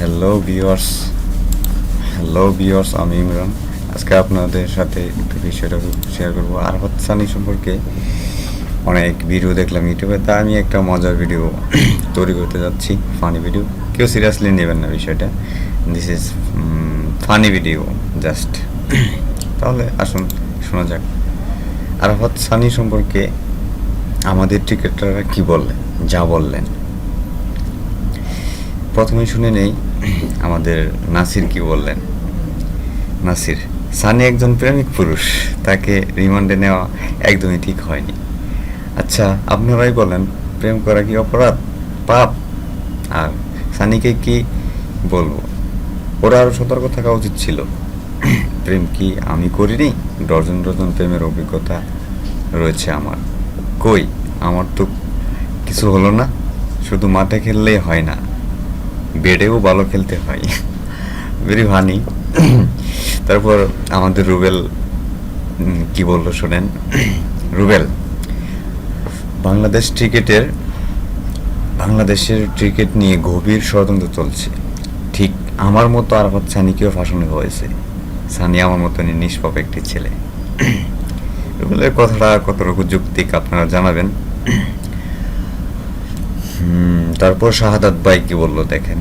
Hello viewers hello viewers আমি ইমরান। আজকে আপনাদের সাথে একটু বিষয়টা শেয়ার করব। আর সানি সম্পর্কে অনেক ভিডিও দেখলাম ইউটিউবে। তা আমি একটা মজার ভিডিও তৈরি করতে যাচ্ছি ফানি ভিডিও কেউ সিরিয়াসলি নেবেন না বিষয়টা। This is funny video just তাহলে আসুন, শোনা যাক। আরাফাত সানি সম্পর্কে আমাদের টিকেটাররা কি বললেন, যা বললেন? প্রথমে শুনে নেই, আমাদের নাসির কি বললেন? নাসির, সানি একজন প্রেমিক পুরুষ, তাকে রিমান্ডে নেওয়া একদমই ঠিক হয়নি। আচ্ছা আপনারাই বলেন, প্রেম করা কি অপরাধ? পাপ। আর সানিকে কি বলব? ওরা আরও সতর্ক থাকা উচিত ছিল। প্রেম কি আমি করিনি? ডজন ডজন প্রেমের অভিজ্ঞতা রয়েছে আমার। কই? আমার তো কিছু হলো না। শুধু মাঠে খেললেই হয় না। বেডেও ভালো খেলতে হয়। ভেরি ভানি তারপর আমাদের রুবেল কি বলল শোনেন? রুবেল, বাংলাদেশ ক্রিকেটের, বাংলাদেশের ক্রিকেট নিয়ে গভীর ষড়যন্ত্র চলছে। ঠিক আমার মতো আর আরাফাত সানিকেও ফাঁসানো হয়েছে। সানি আমার মতনই নিষ্পাপ একটি ছেলে। রুবেলের কথাটা কতটুকু যুক্তিক আপনারা জানাবেন? তারপর শাহাদাত ভাই কি বলল দেখেন?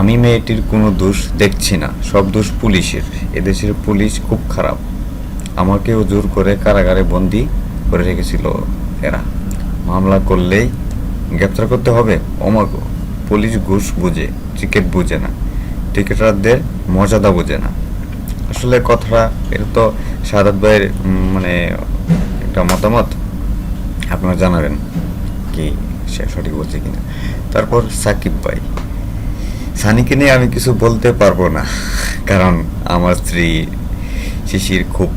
আমি মেয়েটির কোনো দোষ দেখছি না, সব দোষ পুলিশের। এদেশের পুলিশ খুব খারাপ। আমাকেও জোর করে কারাগারে বন্দি করে রেখেছিল এরা। মামলা করলেই গ্রেপ্তার করতে হবে? অমাগো পুলিশ ঘুষ বুঝে ক্রিকেট বুঝে না। ক্রিকেটারদের মর্যাদা বুঝে না। আসলে কথাটা, এটা তো শাহাদাত ভাইয়ের মানে একটা মতামত। আপনারা জানাবেন কি সে সঠিক বলছে কিনা। তারপর সাকিব ভাই, সানিকে নিয়ে আমি কিছু বলতে পারব না, কারণ আমার স্ত্রী শিশির খুব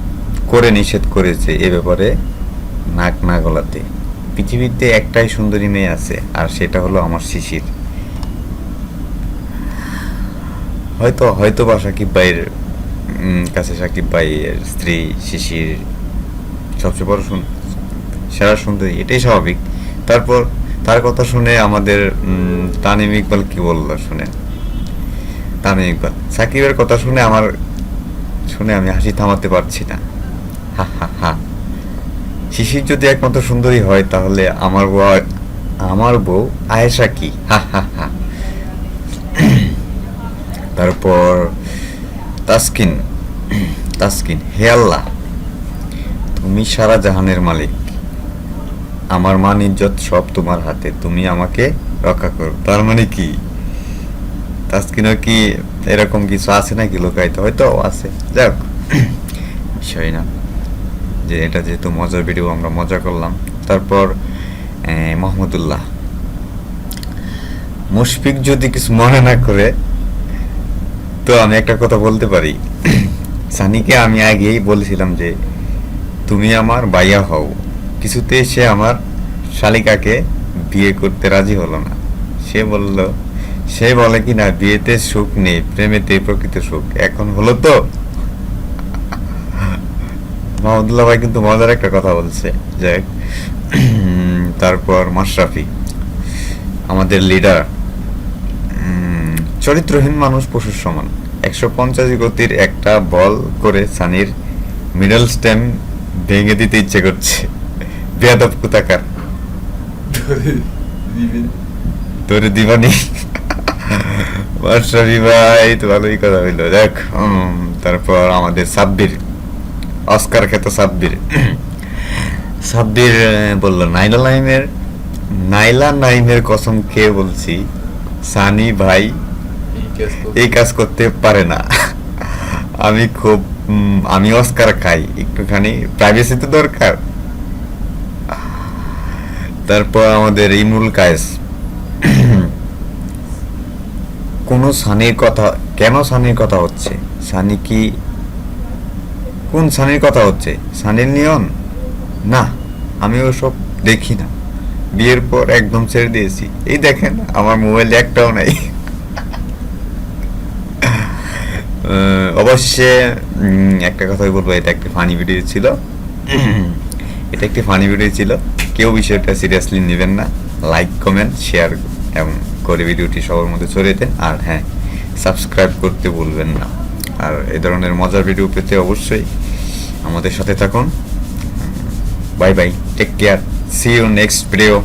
করে নিষেধ করেছে এ ব্যাপারে নাক না গলাতে। পৃথিবীতে একটাই সুন্দরী মেয়ে আছে, আর সেটা হলো আমার শিশির। হয়তো হয়তো বা সাকিব ভাইয়ের কাছে সাকিব ভাইয়ের স্ত্রী শিশির সবচেয়ে বড় সেরা সুন্দরী, এটাই স্বাভাবিক। তারপর তার কথা শুনে আমাদের তানিম ইকবাল কি বলল শুনে? তামিম ইকবাল, সাকিবের কথা শুনে আমার, শুনে আমি হাসি থামাতে পারছি না। হা হা হা। শিশির যদি একমাত্র সুন্দরী হয়, তাহলে আমার বউ আমার বউ আয়েশা কি? হা হা হা। তারপর তাসকিন তাসকিন, হে আল্লাহ, তুমি সারা জাহানের মালিক। আমার মান ইজ্জত সব তোমার হাতে তুমি আমাকে রক্ষা করো। তার মানে কি? তাস্কিনও কি এরকম কিছু আছে নাকি লুকায়িত? হয়তো আছে। যাক বিষয় না। যে এটা যেহেতু মজার ভিডিও আমরা মজা করলাম। তারপর আহ, মোহাম্মদুল্লাহ মুশফিক যদি কিছু মনে না করে তো আমি একটা কথা বলতে পারি। সানিকে আমি আগেই বলেছিলাম যে তুমি আমার বাইয়া হও। কিছুতে সে আমার শালিকাকে বিয়ে করতে রাজি হলো না। সে বলল, সে বলে কি না, বিয়েতে সুখ নেই, প্রেমেতে প্রকৃত সুখ। এখন হলো তো? মাহমুদুল্লাহ ভাই কিন্তু মজার একটা কথা বলছে। যাক তারপর মাশরাফি, আমাদের লিডার চরিত্রহীন মানুষ পশুর সমান। একশো পঞ্চাশ গতির একটা বল করে সানির মিডল স্টেম ভেঙে দিতে ইচ্ছে করছে। বেয়াদব কুতাকার তোরে দিবানি মাশরাফি ভাই তো ভালোই কথা হইল। দেখ তারপর আমাদের সাব্বির। অস্কার খ্যাত সাব্বির। সাব্বির বলল, নাইলা নাইমের নাইলা নাইমের কসম খেয়ে বলছি, সানি ভাই এই কাজ করতে পারে না। আমি খুব আমি অস্কার খাই। একটুখানি প্রাইভেসি তো দরকার। তারপর আমাদের ইমরুল কায়েস। কোন সানির কথা, কেন সানির কথা হচ্ছে? সানি কি, কোন সানির কথা হচ্ছে? সানির নিয়ন না, আমি ওসব দেখি না। বিয়ের পর একদম ছেড়ে দিয়েছি। এই দেখেন, আমার মোবাইলে একটাও নাই। অবশ্যই একটা কথাই বলব, এটা একটা ফানি ভিডিও ছিল। এটা একটি ফানি ভিডিও ছিল। কেউ বিষয়টা সিরিয়াসলি নেবেন না। লাইক কমেন্ট শেয়ার এবং করে ভিডিওটি সবার মধ্যে ছড়িয়ে দেন। আর হ্যাঁ সাবস্ক্রাইব করতে ভুলবেন না। আর এ ধরনের মজার ভিডিও পেতে অবশ্যই আমাদের সাথে থাকুন। Bye bye take care see you next video